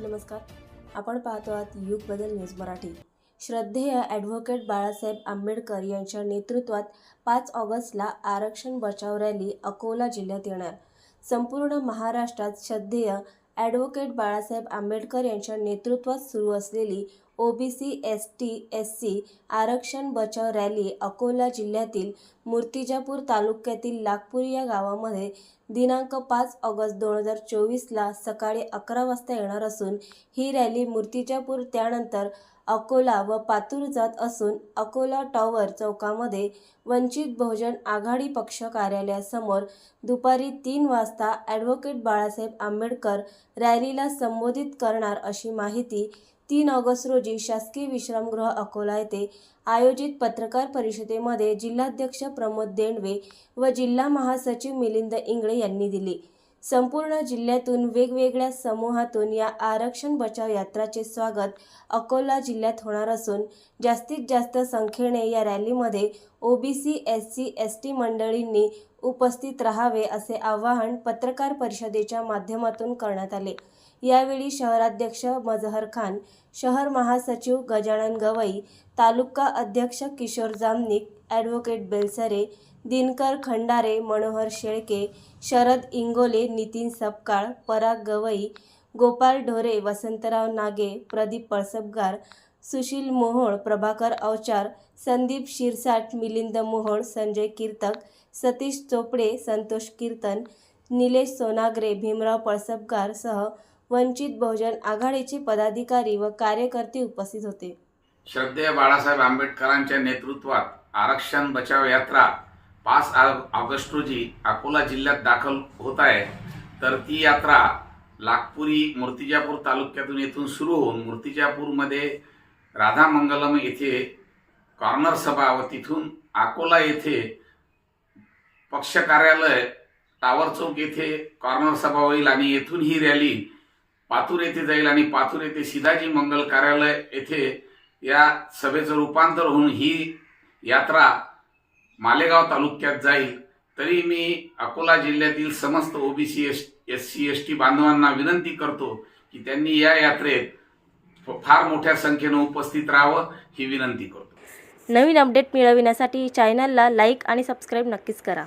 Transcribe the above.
नमस्कार. आपण पाहतो आहात युग बदल न्यूज मराठी. श्रद्धेय ॲडव्होकेट बाळासाहेब आंबेडकर यांच्या नेतृत्वात पाच ऑगस्टला आरक्षण बचाव रॅली अकोला जिल्ह्यात येणार. संपूर्ण महाराष्ट्रात श्रद्धेय ॲडव्होकेट बाळासाहेब आंबेडकर यांच्या नेतृत्वात सुरू असलेली OBC S T S C आरक्षण बचाव रॅली अकोला जिल्ह्यातील मूर्तिजापूर तालुक्यातील लागपूर या गावामध्ये दिनांक पाच ऑगस्ट दोन हजार चोवीसला सकाळी अकरा वाजता येणार असून ही रॅली मूर्तिजापूर त्यानंतर अकोला व पातूर जात असून अकोला टॉवर चौकामध्ये वंचित बहुजन आघाडी पक्ष कार्यालयासमोर दुपारी तीन वाजता ॲडव्होकेट बाळासाहेब आंबेडकर रॅलीला संबोधित करणार अशी माहिती तीन ऑगस्ट रोजी शासकीय विश्रामगृह अकोला येथे आयोजित पत्रकार परिषदेमध्ये जिल्हाध्यक्ष प्रमोद देंडवे व जिल्हा महासचिव मिलिंद इंगळे यांनी दिली. संपूर्ण जिल्ह्यातून वेगवेगळ्या समूहातून या आरक्षण बचाव यात्राचे स्वागत अकोला जिल्ह्यात होणार असून जास्तीत जास्त संख्येने या रॅलीमध्ये OBC S C S T मंडळींनी उपस्थित राहावे असे आवाहन पत्रकार परिषदेच्या माध्यमातून करण्यात आले. यावेळी शहराध्यक्ष मजहर खान शहर महासचिव गजानन गवई तालुका अध्यक्ष किशोर जामनिक ॲडव्होकेट बेलसरे दिनकर खंडारे मनोहर शेळके शरद इंगोले नितीन सपकाळ पराग गवई गोपाल ढोरे वसंतराव नागे प्रदीप पळसपगार सुशील मोहोळ प्रभाकर अवचार संदीप शिरसाट मिलिंद मोहोळ संजय कीर्तक सतीश चोपडे संतोष कीर्तन निलेश सोनाग्रे भीमराव पळसपगार सह वंचित बहुजन आघाडीचे पदाधिकारी व कार्यकर्ते उपस्थित होते. श्रद्धेय बाळासाहेब आंबेडकरांच्या नेतृत्वात आरक्षण बचाव यात्रा पाच ऑगस्ट रोजी अकोला जिल्ह्यात दाखल होत आहे. तर ती यात्रा नागपुरी मूर्तिजापूर तालुक्यातून येथून सुरू होऊन मूर्तिजापूरमध्ये राधा मंगलम येथे कॉर्नर सभा व तिथून अकोला येथे पक्ष कार्यालय टावर चौक येथे कॉर्नर सभा होईल आणि येथून ही रॅली पातूर येथे जाईल आणि पातूर येथे शिदाजी मंगल कार्यालय येथे या सभेचं रूपांतर होऊन ही यात्रा मालेगाव तालुक्यात जाईल. तरी मी अकोला जिल्ह्यातील समस्त OBC S S C S T बांधवांना विनंती करतो की त्यांनी या यात्रेत फार मोठ्या संख्येनं उपस्थित राहावं ही विनंती करतो. नवीन अपडेट मिळविण्यासाठी चॅनलला लाईक आणि सबस्क्राईब नक्कीच करा.